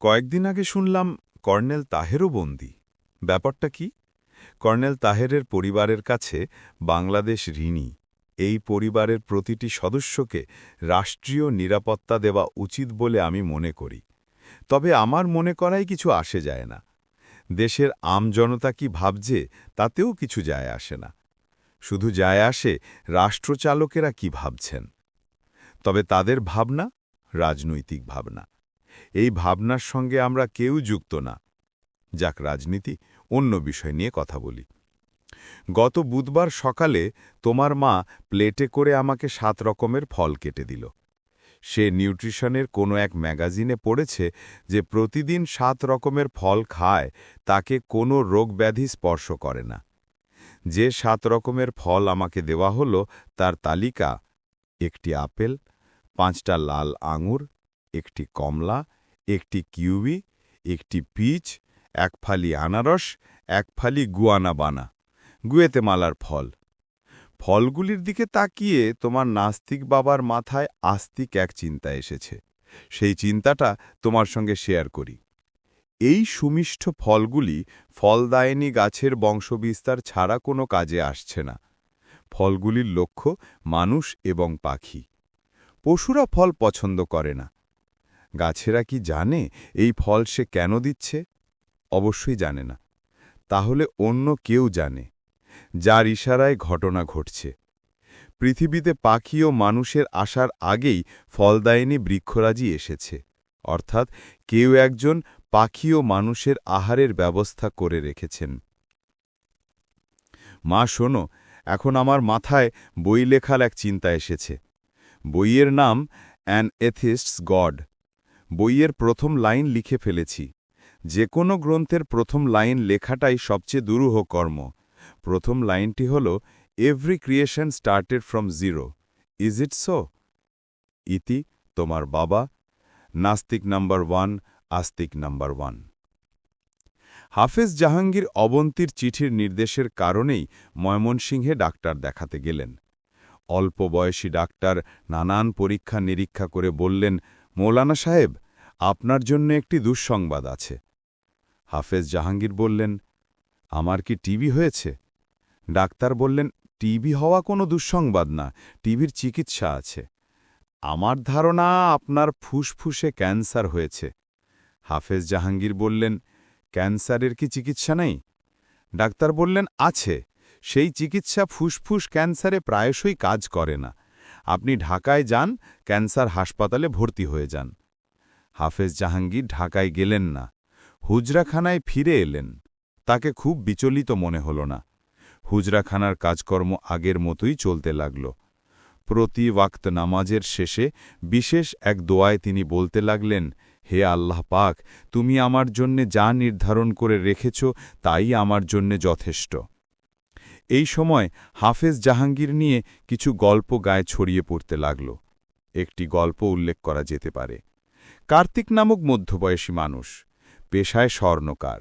কয়েকদিন আগে শুনলাম কর্নেল তাহেরও বন্দী। ব্যাপারটা কি? কর্নেল তাহেরের পরিবারের কাছে বাংলাদেশ ঋণী। এই পরিবারের প্রতিটি সদস্যকে রাষ্ট্রীয় নিরাপত্তা দেওয়া উচিত বলে আমি মনে করি। তবে আমার মনে করাই কিছু আসে যায় না। দেশের আম জনতা কি ভাবছে তাতেও কিছু যায় আসে না। শুধু যায় আসে রাষ্ট্রচালকেরা কি ভাবছেন? তবে তাদের ভাবনা রাজনৈতিক ভাবনা। এই ভাবনার সঙ্গে আমরা কেউ যুক্ত না। যাক, রাজনীতি, অন্য বিষয় নিয়ে কথা বলি। গত বুধবার সকালে তোমার মা প্লেটে করে আমাকে সাত রকমের ফল কেটে দিল। সে নিউট্রিশনের কোনো এক ম্যাগাজিনে পড়েছে যে প্রতিদিন সাত রকমের ফল খায়, তাকে কোনো রোগব্যাধি স্পর্শ করে না। যে সাত রকমের ফল আমাকে দেওয়া হলো, তার তালিকা, একটি আপেল, পাঁচটা লাল আঙুর একটি কমলা, একটি কিউবি একটি পিচ, এক ফালি আনারস, এক ফালি গুয়ানা বানা গুয়েতেমালার ফল। ফলগুলির দিকে তাকিয়ে তোমার নাস্তিক বাবার মাথায় আস্তিক এক চিন্তা এসেছে। সেই চিন্তাটা তোমার সঙ্গে শেয়ার করি। এই সুমিষ্ঠ ফলগুলি ফলদায়নী গাছের বংশবিস্তার ছাড়া কোনো কাজে আসছে না। ফলগুলির লক্ষ্য মানুষ এবং পাখি। পশুরা ফল পছন্দ করে না। গাছেরা কি জানে এই ফল সে কেন দিচ্ছে? অবশ্যই জানে না। তাহলে অন্য কেউ জানে, যার ইশারায় ঘটনা ঘটছে। পৃথিবীতে পাখি ও মানুষের আসার আগেই ফলদায়নী বৃক্ষরাজি এসেছে। অর্থাৎ কেউ একজন পাখি ও মানুষের আহারের ব্যবস্থা করে রেখেছেন। মা, শোনো, এখন আমার মাথায় বই লেখার এক চিন্তা এসেছে। বইয়ের নাম অ্যান এথিস্টস গড বইয়ের প্রথম লাইন লিখে ফেলেছি। যে কোনো গ্রন্থের প্রথম লাইন লেখাটাই সবচেয়ে দুরূহ কর্ম। প্রথম লাইনটি হল, every creation started from zero. Is it so? ইতি, তোমার বাবা। নাস্তিক নাম্বার ওয়ান, আস্তিক নাম্বার ওয়ান। হাফেজ জাহাঙ্গীর অবন্তীর চিঠির নির্দেশের কারণেই ময়মনসিংহে ডাক্তার দেখাতে গেলেন। অল্প বয়সী ডাক্তার নানান পরীক্ষা নিরীক্ষা করে বললেন, মৌলানা সাহেব আপনার জন্য একটি দুঃসংবাদ আছে। হাফেজ জাহাঙ্গীর বললেন, আমার কি টিবি হয়েছে? ডাক্তার বললেন টিবি হওয়া কোনো দুঃসংবাদ না টিবির চিকিৎসা আছে। আমার ধারণা আপনার ফুসফুসে ক্যান্সার হয়েছে। হাফেজ জাহাঙ্গীর বললেন, ক্যান্সারের কি চিকিৎসা নেই? ডাক্তার বললেন, আছে। সেই চিকিৎসা ফুসফুস ক্যান্সারে প্রায়শই কাজ করে না। আপনি ঢাকায় যান, ক্যান্সার হাসপাতালে ভর্তি হয়ে যান। হাফেজ জাহাঙ্গীর ঢাকায় গেলেন না। হুজরাখানায় ফিরে এলেন। তাকে খুব বিচলিত মনে হল না। হুজরাখানার কাজকর্ম আগের মতোই চলতে লাগল। প্রতি ওয়াক্ত নামাজের শেষে বিশেষ এক দোয়ায় তিনি বলতে লাগলেন, হে আল্লাহ পাক, তুমি আমার জন্যে যা নির্ধারণ করে রেখেছ তাই আমার জন্যে যথেষ্ট। এই সময় হাফেজ জাহাঙ্গীর নিয়ে কিছু গল্প গায়ে ছড়িয়ে পড়তে লাগল। একটি গল্প উল্লেখ করা যেতে পারে। কার্তিক নামক মধ্যবয়সী মানুষ। পেশায় স্বর্ণকার।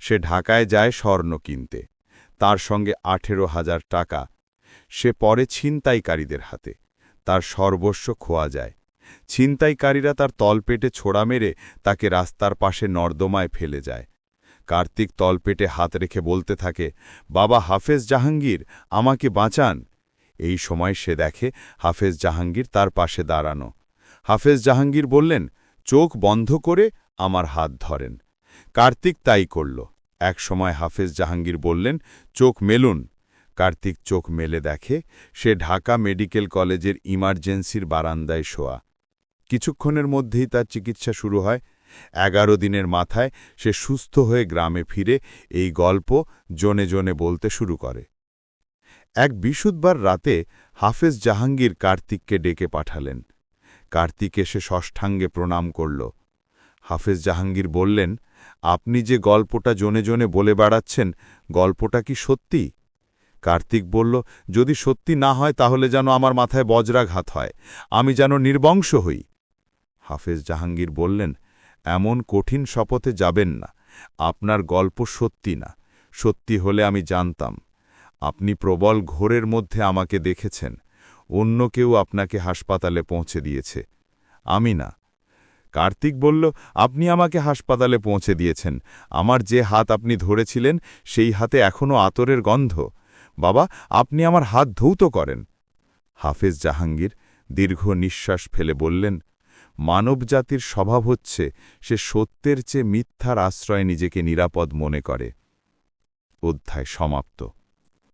সে ঢাকায় যায় স্বর্ণ কিনতে। তার সঙ্গে আঠেরো হাজার টাকা। সে পরে ছিনতাইকারীদের হাতে। তার সর্বস্ব খোয়া যায়। ছিনতাইকারীরা তার তলপেটে ছোড়া মেরে তাকে রাস্তার পাশে নর্দমায় ফেলে যায়। কার্তিক তলপেটে হাত রেখে বলতে থাকে, বাবা হাফেজ জাহাঙ্গীর, আমাকে বাঁচান। এই সময় সে দেখে হাফেজ জাহাঙ্গীর তার পাশে দাঁড়ানো। হাফেজ জাহাঙ্গীর বললেন চোখ বন্ধ করে আমার হাত ধরেন। কার্তিক তাই করল। এক সময় হাফেজ জাহাঙ্গীর বললেন, চোখ মেলুন। কার্তিক চোখ মেলে দেখে, সে ঢাকা মেডিকেল কলেজের ইমার্জেন্সির বারান্দায় শোয়া। কিছুক্ষণের মধ্যেই তার চিকিৎসা শুরু হয়। এগারো দিনের মাথায় সে সুস্থ হয়ে গ্রামে ফিরে এই গল্প জনে জনে বলতে শুরু করে। এক বিশুদ্ধবার রাতে হাফেজ জাহাঙ্গীর কার্তিককে ডেকে পাঠালেন। কার্তিক এসে ষষ্ঠাঙ্গে প্রণাম করল। হাফেজ জাহাঙ্গীর বললেন, আপনি যে গল্পটা জনে জনে বলে বেড়াচ্ছেন, গল্পটা কি সত্যি? কার্তিক বলল, যদি সত্যি না হয়, তাহলে যেন আমার মাথায় বজ্রাঘাত হয়। আমি যেন নির্বংশ হই। হাফেজ জাহাঙ্গীর বললেন, এমন কঠিন শপথে যাবেন না। আপনার গল্প সত্যি না। সত্যি হলে আমি জানতাম। আপনি প্রবল ঘোরের মধ্যে আমাকে দেখেছেন। অন্য কেউ আপনাকে হাসপাতালে পৌঁছে দিয়েছে। আমি না। কার্তিক বলল, আপনি আমাকে হাসপাতালে পৌঁছে দিয়েছেন। আমার যে হাত আপনি ধরেছিলেন, সেই হাতে এখনও আতরের গন্ধ। বাবা, আপনি আমার হাত ধৌত করেন। হাফেজ জাহাঙ্গীর দীর্ঘ নিঃশ্বাস ফেলে বললেন মানবজাতির স্বভাব হচ্ছে, সে সত্যের চেয়ে মিথ্যার আশ্রয়ে নিজেকে নিরাপদ মনে করে। অধ্যায় সমাপ্ত।